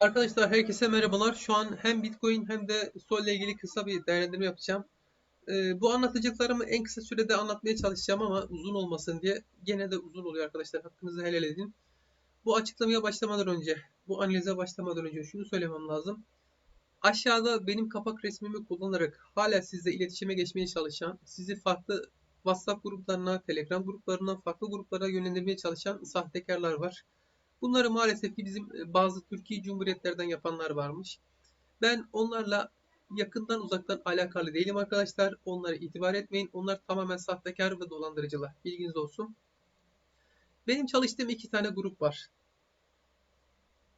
Arkadaşlar herkese merhabalar. Şu an hem Bitcoin hem de Sol ile ilgili kısa bir değerlendirme yapacağım. Ee, bu anlatacaklarımı en kısa sürede anlatmaya çalışacağım ama uzun olmasın diye gene de uzun oluyor arkadaşlar. Hakkınızı helal edin. Bu açıklamaya başlamadan önce, bu analize başlamadan önce şunu söylemem lazım. Aşağıda benim kapak resmimi kullanarak hala sizle iletişime geçmeye çalışan, sizi farklı WhatsApp gruplarına, Telegram gruplarına, farklı gruplara yönlendirmeye çalışan sahtekarlar var. Bunları maalesef ki bizim e, bazı Türkiye Cumhuriyetlerden yapanlar varmış. Ben onlarla yakından uzaktan alakalı değilim arkadaşlar. Onlara itibar etmeyin. Onlar tamamen sahtekar ve dolandırıcılar. Bilginiz olsun. Benim çalıştığım iki tane grup var.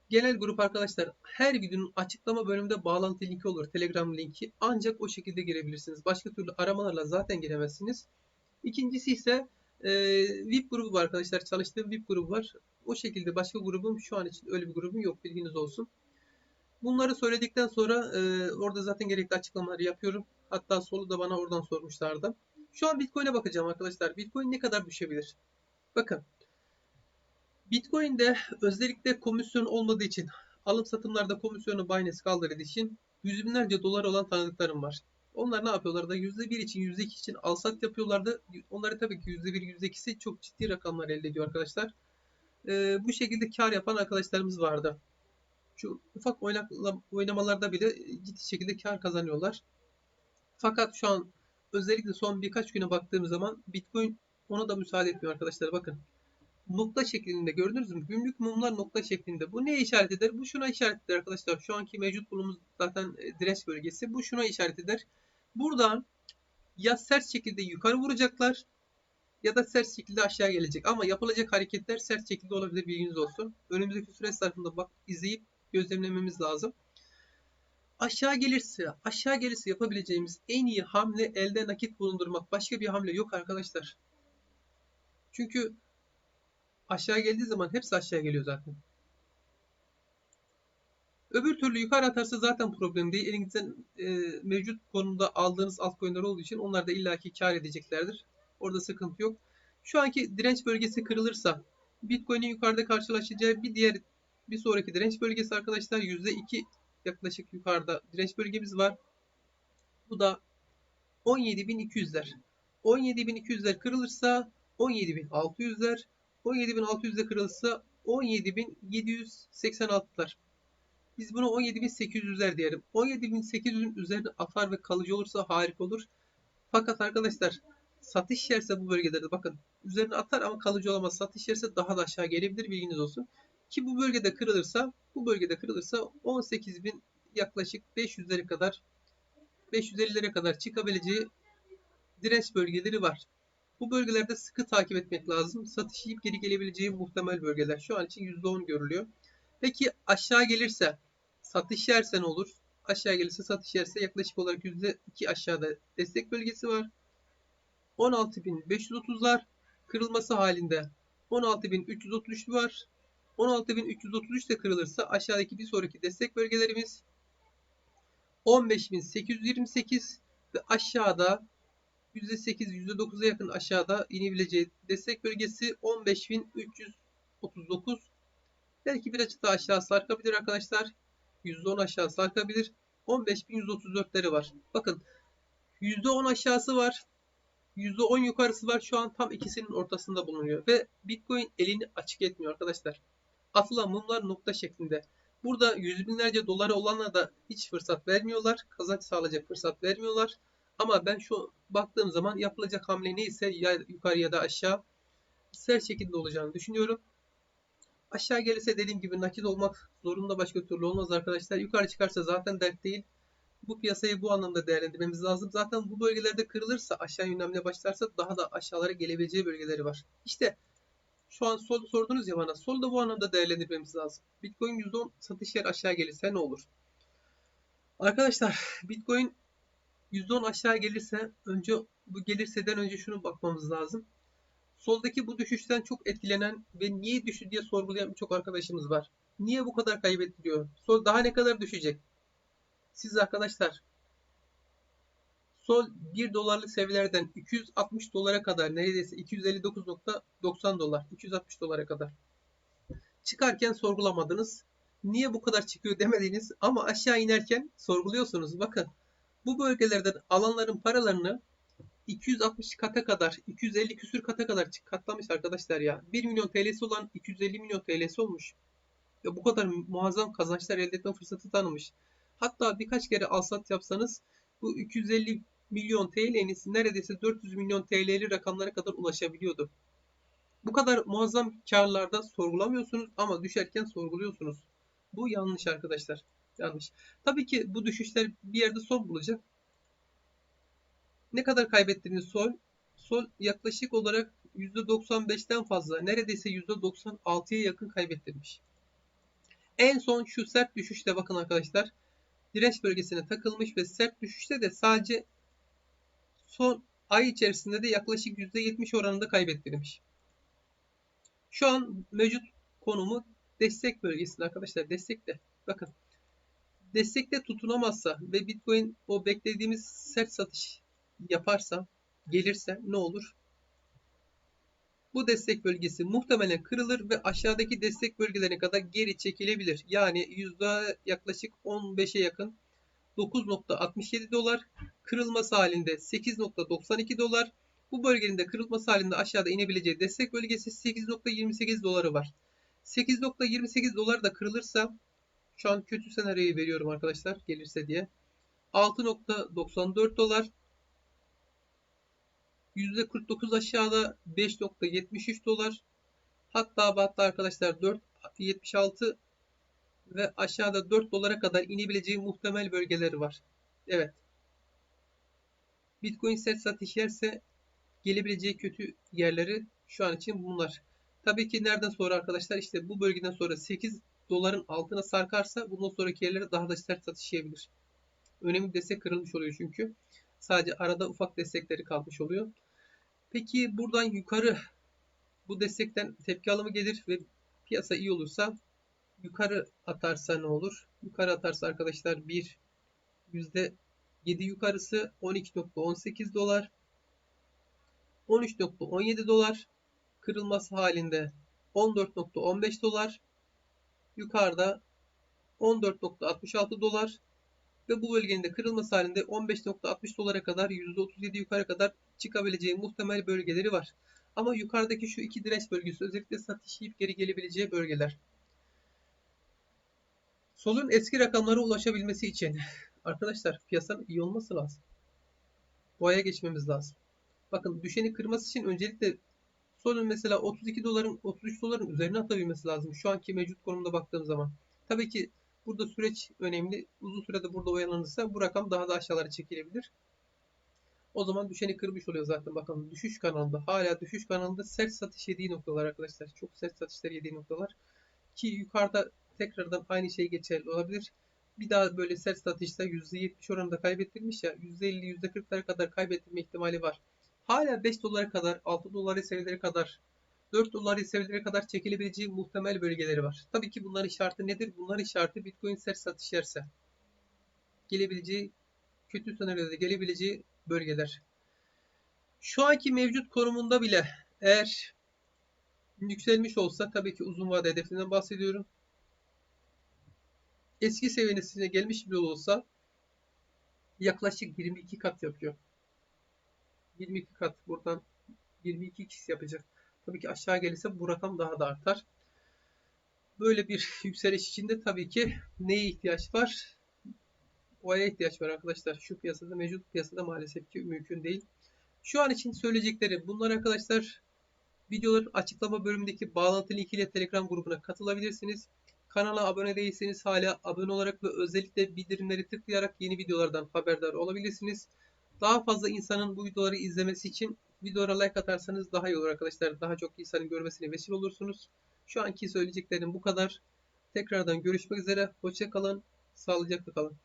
Genel grup arkadaşlar her videonun açıklama bölümünde bağlantı linki olur. Telegram linki. Ancak o şekilde girebilirsiniz. Başka türlü aramalarla zaten giremezsiniz. İkincisi ise e, VIP grubu var arkadaşlar. Çalıştığım VIP grubu var. O şekilde başka grubum şu an için öyle bir grubum yok. Bilginiz olsun. Bunları söyledikten sonra e, orada zaten gerekli açıklamaları yapıyorum. Hatta solu da bana oradan sormuşlardı. Şu an Bitcoin'e bakacağım arkadaşlar. Bitcoin ne kadar düşebilir? Bakın. Bitcoin'de özellikle komisyon olmadığı için alım satımlarda komisyonu Binance kaldırdığı için yüz binlerce dolar olan tanıdıklarım var. Onlar ne yapıyorlar da %1 için %2 için alsat yapıyorlardı. Onları tabii ki %1 %2'si çok ciddi rakamlar elde ediyor arkadaşlar. Ee, bu şekilde kar yapan arkadaşlarımız vardı. Şu ufak oynamalarda bile ciddi şekilde kar kazanıyorlar. Fakat şu an özellikle son birkaç güne baktığım zaman Bitcoin ona da müsaade etmiyor arkadaşlar. Bakın nokta şeklinde gördünüz mü? Gümrük mumlar nokta şeklinde. Bu ne işaret eder? Bu şuna işaret eder arkadaşlar. Şu anki mevcut bulumuz zaten e, direnç bölgesi. Bu şuna işaret eder. Buradan ya sert şekilde yukarı vuracaklar ya da sert şekilde aşağı gelecek. Ama yapılacak hareketler sert şekilde olabilir bilginiz olsun. Önümüzdeki süreç zarfında bak izleyip gözlemlememiz lazım. Aşağı gelirse, aşağı gelirse yapabileceğimiz en iyi hamle elde nakit bulundurmak. Başka bir hamle yok arkadaşlar. Çünkü aşağı geldiği zaman hepsi aşağı geliyor zaten. Öbür türlü yukarı atarsa zaten problem değil. Elinizden e, mevcut konumda aldığınız altcoin'ler olduğu için onlar da illaki kar edeceklerdir. Orada sıkıntı yok. Şu anki direnç bölgesi kırılırsa Bitcoin'in yukarıda karşılaşacağı bir diğer bir sonraki direnç bölgesi arkadaşlar %2 yaklaşık yukarıda direnç bölgemiz var. Bu da 17.200'ler. 17.200'ler kırılırsa 17.600'ler. 17.600'de kırılırsa 17.786'lar. Biz bunu 17.800'ler diyelim. 17.800'ün üzerine atar ve kalıcı olursa harika olur. Fakat arkadaşlar satış yerse bu bölgelerde bakın üzerine atar ama kalıcı olamaz. Satış yerse daha da aşağı gelebilir bilginiz olsun. Ki bu bölgede kırılırsa bu bölgede kırılırsa 18.000 yaklaşık 500'lere kadar 550'lere kadar çıkabileceği direnç bölgeleri var. Bu bölgelerde sıkı takip etmek lazım. Satış yiyip geri gelebileceği muhtemel bölgeler. Şu an için %10 görülüyor. Peki aşağı gelirse satış yerse ne olur? Aşağı gelirse satış yerse yaklaşık olarak %2 aşağıda destek bölgesi var. 16.530'lar kırılması halinde 16.333 var. 16.333 de kırılırsa aşağıdaki bir sonraki destek bölgelerimiz 15.828 ve aşağıda %8 %9'a yakın aşağıda inebileceği destek bölgesi 15.339 belki birazcık daha aşağı sarkabilir arkadaşlar. %10 aşağı sarkabilir. 15.134'leri var. Bakın %10 aşağısı var. %10 yukarısı var. Şu an tam ikisinin ortasında bulunuyor. Ve Bitcoin elini açık etmiyor arkadaşlar. Atılan mumlar nokta şeklinde. Burada yüz binlerce doları olanlara da hiç fırsat vermiyorlar. Kazanç sağlayacak fırsat vermiyorlar. Ama ben şu baktığım zaman yapılacak hamle neyse ya yukarı ya da aşağı sert şekilde olacağını düşünüyorum. Aşağı gelirse dediğim gibi nakit olmak zorunda başka türlü olmaz arkadaşlar. Yukarı çıkarsa zaten dert değil. Bu piyasayı bu anlamda değerlendirmemiz lazım. Zaten bu bölgelerde kırılırsa aşağı yönlenmeye başlarsa daha da aşağılara gelebileceği bölgeleri var. İşte şu an sol sordunuz ya bana. Sol da bu anlamda değerlendirmemiz lazım. Bitcoin %10 satış yer aşağı gelirse ne olur? Arkadaşlar Bitcoin %10 aşağı gelirse önce bu gelirseden önce şunu bakmamız lazım. Soldaki bu düşüşten çok etkilenen ve niye düştü diye sorgulayan birçok arkadaşımız var. Niye bu kadar kaybettiriyor? Sol daha ne kadar düşecek? Siz arkadaşlar sol 1 dolarlık seviyelerden 260 dolara kadar neredeyse 259.90 dolar 260 dolara kadar çıkarken sorgulamadınız. niye bu kadar çıkıyor demediğiniz ama aşağı inerken sorguluyorsunuz. Bakın bu bölgelerden alanların paralarını 260 kata kadar, 250 küsür kata kadar katlamış arkadaşlar ya. 1 milyon TL'si olan 250 milyon TL'si olmuş. Ya bu kadar muazzam kazançlar elde etme fırsatı tanımış. Hatta birkaç kere alsat yapsanız bu 250 milyon TL'niz neredeyse 400 milyon TL'li rakamlara kadar ulaşabiliyordu. Bu kadar muazzam karlarda sorgulamıyorsunuz ama düşerken sorguluyorsunuz. Bu yanlış arkadaşlar. Yanlış. Tabii ki bu düşüşler bir yerde son bulacak. Ne kadar kaybettiğiniz sol? Sol yaklaşık olarak %95'ten fazla, neredeyse %96'ya yakın kaybettirmiş. En son şu sert düşüşte bakın arkadaşlar. Direnç bölgesine takılmış ve sert düşüşte de sadece son ay içerisinde de yaklaşık %70 oranında kaybettirmiş. Şu an mevcut konumu destek bölgesinde arkadaşlar. Destekte. Bakın. Destekte tutunamazsa ve Bitcoin o beklediğimiz sert satış yaparsa, gelirse ne olur? Bu destek bölgesi muhtemelen kırılır ve aşağıdaki destek bölgelerine kadar geri çekilebilir. Yani yüzde yaklaşık 15'e yakın 9.67 dolar kırılması halinde 8.92 dolar. Bu bölgenin de kırılması halinde aşağıda inebileceği destek bölgesi 8.28 doları var. 8.28 dolar da kırılırsa şu an kötü senaryoyu veriyorum arkadaşlar gelirse diye. 6.94 dolar %49 aşağıda 5.73 dolar. Hatta hatta arkadaşlar 4.76 ve aşağıda 4 dolara kadar inebileceği muhtemel bölgeleri var. Evet. Bitcoin set satış yerse gelebileceği kötü yerleri şu an için bunlar. Tabii ki nereden sonra arkadaşlar işte bu bölgeden sonra 8 doların altına sarkarsa bundan sonraki yerlere daha da sert satış yiyebilir. Önemli destek kırılmış oluyor çünkü. Sadece arada ufak destekleri kalmış oluyor. Peki buradan yukarı bu destekten tepki alımı gelir ve piyasa iyi olursa yukarı atarsa ne olur? Yukarı atarsa arkadaşlar bir yüzde 7 yukarısı 12.18 dolar 13.17 dolar kırılması halinde 14.15 dolar yukarıda 14.66 dolar ve bu bölgenin de kırılması halinde 15.60 dolara kadar %37 yukarı kadar çıkabileceği muhtemel bölgeleri var. Ama yukarıdaki şu iki direnç bölgesi özellikle satış yiyip geri gelebileceği bölgeler. Solun eski rakamlara ulaşabilmesi için arkadaşlar piyasanın iyi olması lazım. Boğaya geçmemiz lazım. Bakın düşeni kırması için öncelikle solun mesela 32 doların 33 doların üzerine atabilmesi lazım. Şu anki mevcut konumda baktığım zaman. Tabii ki burada süreç önemli. Uzun sürede burada oyalanırsa bu rakam daha da aşağılara çekilebilir. O zaman düşeni kırmış oluyor zaten. Bakın düşüş kanalında. Hala düşüş kanalında sert satış yediği noktalar arkadaşlar. Çok sert satışlar yediği noktalar. Ki yukarıda tekrardan aynı şey geçerli olabilir. Bir daha böyle sert satışta %70 oranında kaybettirmiş ya %50 %40'lara kadar kaybettirme ihtimali var. Hala 5 dolara kadar 6 dolar seviyelere kadar 4 dolar seviyelere kadar çekilebileceği muhtemel bölgeleri var. Tabii ki bunların işareti nedir? Bunların işareti Bitcoin sert satış yerse. Gelebileceği kötü senaryoda gelebileceği bölgeler. Şu anki mevcut konumunda bile eğer yükselmiş olsa tabii ki uzun vade hedefinden bahsediyorum. Eski seviyesine gelmiş bile olsa yaklaşık 22 kat yapıyor. 22 kat buradan 22 kişi yapacak. Tabii ki aşağı gelirse bu rakam daha da artar. Böyle bir yükseliş içinde tabii ki neye ihtiyaç var? O'ya ihtiyaç var arkadaşlar. Şu piyasada mevcut piyasada maalesef ki mümkün değil. Şu an için söyleyecekleri bunlar arkadaşlar. Videoların açıklama bölümündeki bağlantı linkiyle Telegram grubuna katılabilirsiniz. Kanala abone değilseniz hala abone olarak ve özellikle bildirimleri tıklayarak yeni videolardan haberdar olabilirsiniz. Daha fazla insanın bu videoları izlemesi için videolara like atarsanız daha iyi olur arkadaşlar. Daha çok insanın görmesine vesile olursunuz. Şu anki söyleyeceklerim bu kadar. Tekrardan görüşmek üzere. Hoşçakalın. Sağlıcakla kalın.